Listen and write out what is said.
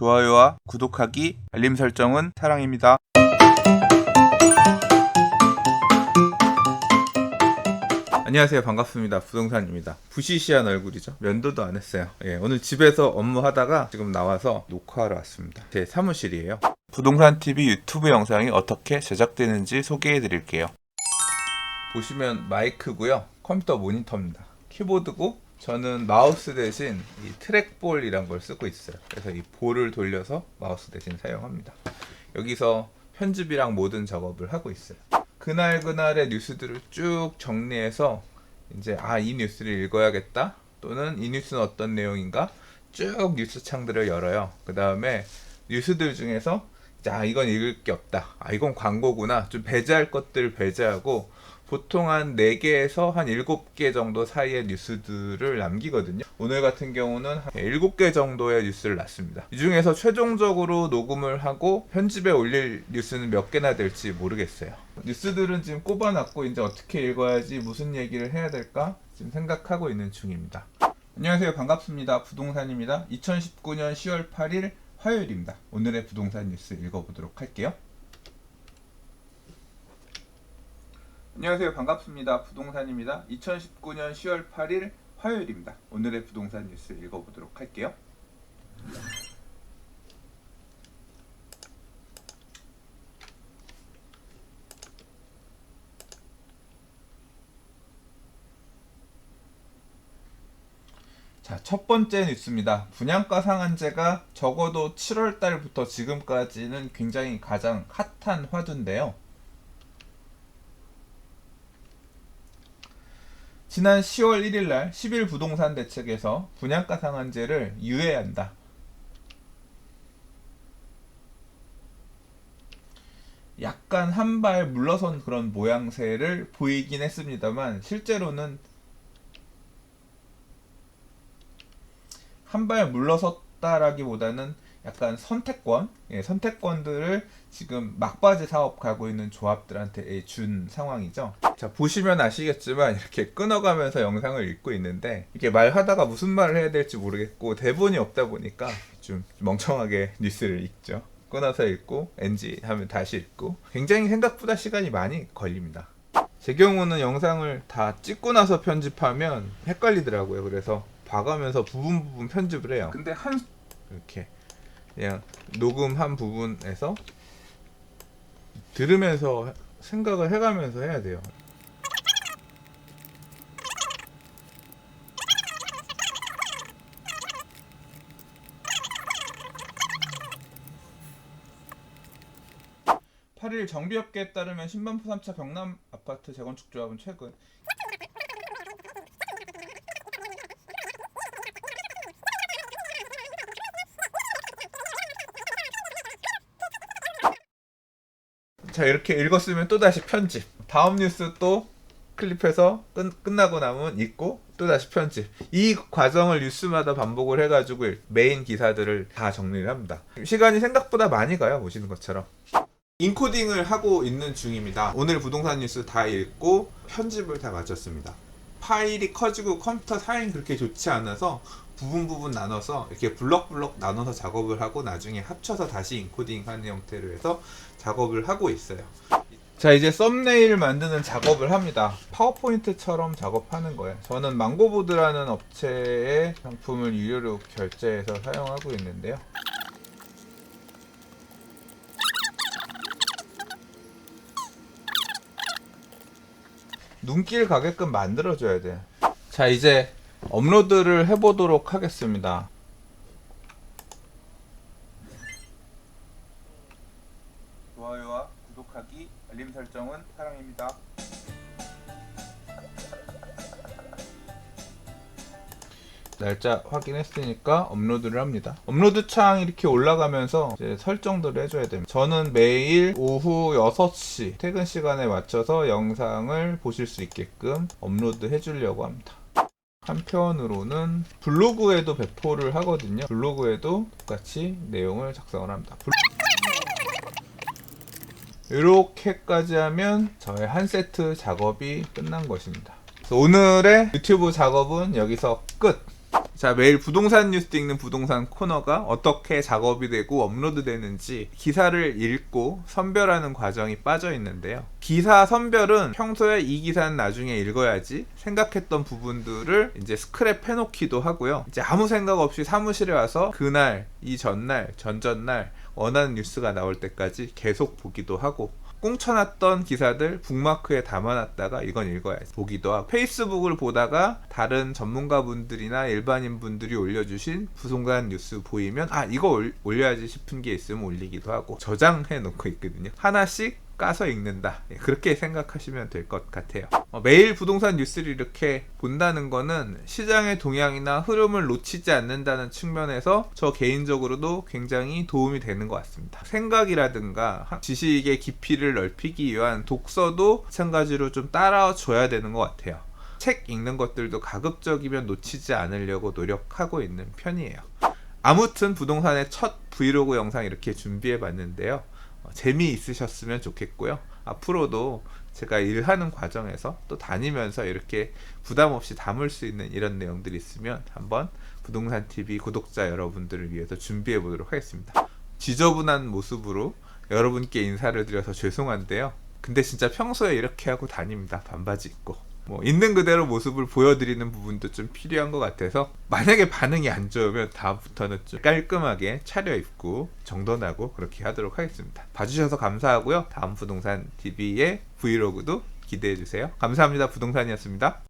좋아요와 구독하기, 알림 설정은 사랑입니다. 안녕하세요. 반갑습니다. 부동산입니다. 부시시한 얼굴이죠. 면도도 안 했어요. 예, 오늘 집에서 업무하다가 지금 나와서 녹화하러 왔습니다. 제 사무실이에요. 부동산 TV 유튜브 영상이 어떻게 제작되는지 소개해 드릴게요. 보시면 마이크고요. 컴퓨터 모니터입니다. 키보드고 저는 마우스 대신 이 트랙볼이란 걸 쓰고 있어요. 그래서 이 볼을 돌려서 마우스 대신 사용합니다. 여기서 편집이랑 모든 작업을 하고 있어요. 그날 그날의 뉴스들을 쭉 정리해서 이제 아 이 뉴스를 읽어야겠다 또는 이 뉴스는 어떤 내용인가 쭉 뉴스 창들을 열어요. 그 다음에 뉴스들 중에서 자 이건 읽을 게 없다. 아 이건 광고구나. 좀 배제할 것들 배제하고 보통 한 4개에서 한 7개 정도 사이의 뉴스들을 남기거든요. 오늘 같은 경우는 한 7개 정도의 뉴스를 놨습니다. 이 중에서 최종적으로 녹음을 하고 편집에 올릴 뉴스는 몇 개나 될지 모르겠어요. 뉴스들은 지금 꼽아놨고 이제 어떻게 읽어야지 무슨 얘기를 해야 될까 지금 생각하고 있는 중입니다. 안녕하세요. 반갑습니다. 부동산입니다. 2019년 10월 8일 화요일입니다. 오늘의 부동산 뉴스 읽어보도록 할게요. 안녕하세요. 반갑습니다. 부동산입니다. 2019년 10월 8일 화요일입니다. 오늘의 부동산 뉴스 읽어보도록 할게요. 자, 첫 번째 뉴스입니다. 분양가 상한제가 적어도 7월 달부터 지금까지는 굉장히 가장 핫한 화두인데요. 지난 10월 1일 날 10일 부동산 대책에서 분양가 상한제를 유예한다. 약간 한 발 물러선 그런 모양새를 보이긴 했습니다만 실제로는 한 발 물러섰다라기보다는 약간 선택권, 예, 선택권들을 지금 막바지 사업 가고 있는 조합들한테 준 상황이죠. 자, 보시면 아시겠지만 이렇게 끊어가면서 영상을 읽고 있는데 이게 말하다가 무슨 말을 해야 될지 모르겠고 대본이 없다 보니까 좀 멍청하게 뉴스를 읽죠. 끊어서 읽고 NG 하면 다시 읽고 굉장히 생각보다 시간이 많이 걸립니다. 제 경우는 영상을 다 찍고 나서 편집하면 헷갈리더라고요. 그래서 봐가면서 부분 부분 편집을 해요. 근데 한 이렇게 그냥 녹음한 부분에서 들으면서 생각을 해가면서 해야 돼요. (8일) 정비업계에 따르면 신반포 3차 경남 아파트 재건축 조합은 최근 자 이렇게 읽었으면 또 다시 편집. 다음 뉴스 또 클립해서 끝, 끝나고 나면 읽고 또 다시 편집. 이 과정을 뉴스마다 반복을 해가지고 메인 기사들을 다 정리를 합니다. 시간이 생각보다 많이 가요 보시는 것처럼. 인코딩을 하고 있는 중입니다. 오늘 부동산 뉴스 다 읽고 편집을 다 마쳤습니다. 파일이 커지고 컴퓨터 사양이 그렇게 좋지 않아서 부분 부분 나눠서 이렇게 블럭 블럭 나눠서 작업을 하고 나중에 합쳐서 다시 인코딩하는 형태로 해서 작업을 하고 있어요. 자 이제 썸네일 만드는 작업을 합니다. 파워포인트처럼 작업하는 거예요. 저는 망고보드라는 업체의 상품을 유료로 결제해서 사용하고 있는데요. 눈길 가게끔 만들어줘야 돼. 자 이제 업로드를 해보도록 하겠습니다. 좋아요와 구독하기, 알림 설정은 사랑입니다. 날짜 확인했으니까 업로드를 합니다. 업로드 창 이렇게 올라가면서 설정들을 해줘야 됩니다. 저는 매일 오후 6시 퇴근 시간에 맞춰서 영상을 보실 수 있게끔 업로드 해주려고 합니다. 한편으로는 블로그에도 배포를 하거든요. 블로그에도 똑같이 내용을 작성을 합니다. 블- 이렇게까지 하면 저의 한 세트 작업이 끝난 것입니다. 오늘의 유튜브 작업은 여기서 끝. 자, 매일 부동산 뉴스 읽는 부동산 코너가 어떻게 작업이 되고 업로드 되는지 기사를 읽고 선별하는 과정이 빠져 있는데요. 기사 선별은 평소에 이 기사는 나중에 읽어야지 생각했던 부분들을 이제 스크랩 해놓기도 하고요. 이제 아무 생각 없이 사무실에 와서 그날, 이 전날, 전전날 원하는 뉴스가 나올 때까지 계속 보기도 하고 꽁쳐놨던 기사들 북마크에 담아놨다가 이건 읽어야지 보기도 하고. 페이스북을 보다가 다른 전문가분들이나 일반인분들이 올려주신 부동산 뉴스 보이면 아 이거 올, 올려야지 싶은 게 있으면 올리기도 하고 저장해 놓고 있거든요. 하나씩 까서 읽는다. 예, 그렇게 생각하시면 될 것 같아요. 어, 매일 부동산 뉴스를 이렇게 본다는 거는 시장의 동향이나 흐름을 놓치지 않는다는 측면에서 저 개인적으로도 굉장히 도움이 되는 것 같습니다. 생각이라든가 하- 지식의 깊이를 넓히기 위한 독서도 마찬가지로 좀 따라줘야 되는 것 같아요. 책 읽는 것들도 가급적이면 놓치지 않으려고 노력하고 있는 편이에요. 아무튼 부동산의 첫 브이로그 영상 이렇게 준비해 봤는데요. 어, 재미있으셨으면 좋겠고요. 앞으로도 제가 일하는 과정에서 또 다니면서 이렇게 부담 없이 담을 수 있는 이런 내용들이 있으면 한번 부동산 TV 구독자 여러분들을 위해서 준비해 보도록 하겠습니다. 지저분한 모습으로 여러분께 인사를 드려서 죄송한데요. 근데 진짜 평소에 이렇게 하고 다닙니다. 반바지 입고. 뭐 있는 그대로 모습을 보여드리는 부분도 좀 필요한 것 같아서 만약에 반응이 안 좋으면 다음부터는 좀 깔끔하게 차려입고 정돈하고 그렇게 하도록 하겠습니다. 봐주셔서 감사하고요. 다음 부동산 TV의 브이로그도 기대해 주세요. 감사합니다. 부동산이었습니다.